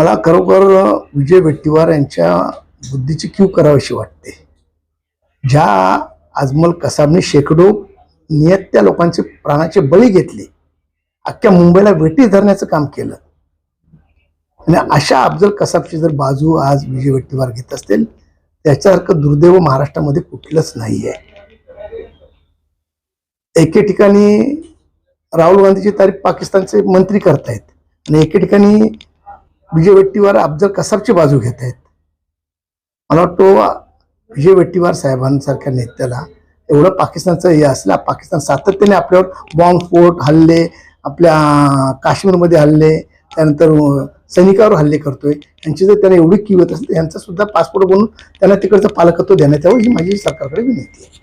मला खरोखर विजय भेट्टीवार यांच्या बुद्धीची क्यू करावीशी वाटते. ज्या अजमल कसाबने शेकडो नियत्या लोकांचे प्राणाचे बळी घेतले अख्ख्या मुंबईला वेटी धरण्याचं काम केलं. आणि अशा अफजल कसाबची जर बाजू आज विजय वेट्टीवार घेत असतील त्याच्यासारखं दुर्दैव महाराष्ट्रामध्ये कुठलंच नाही आहे एके ठिकाणी राहुल गांधीची तारीख पाकिस्तानचे मंत्री करतायत आणि एके ठिकाणी विजय वट्टीवार अफजल कसाबची बाजू घेत आहेत. मला वाटतो विजय वट्टीवार साहेबांसारख्या नेत्याला एवढं पाकिस्तानचं हे असलं पाकिस्तान सातत्याने आपल्यावर बॉम्बस्फोट हल्ले आपल्या काश्मीरमध्ये हल्ले त्यानंतर सैनिकावर हल्ले करतोय यांची जर त्यांना एवढी किंमत असेल यांचा सुद्धा पासपोर्ट बनवून त्यांना तिकडचं पालकत्व देण्यात यावं ही माझी सरकारकडे विनंती आहे.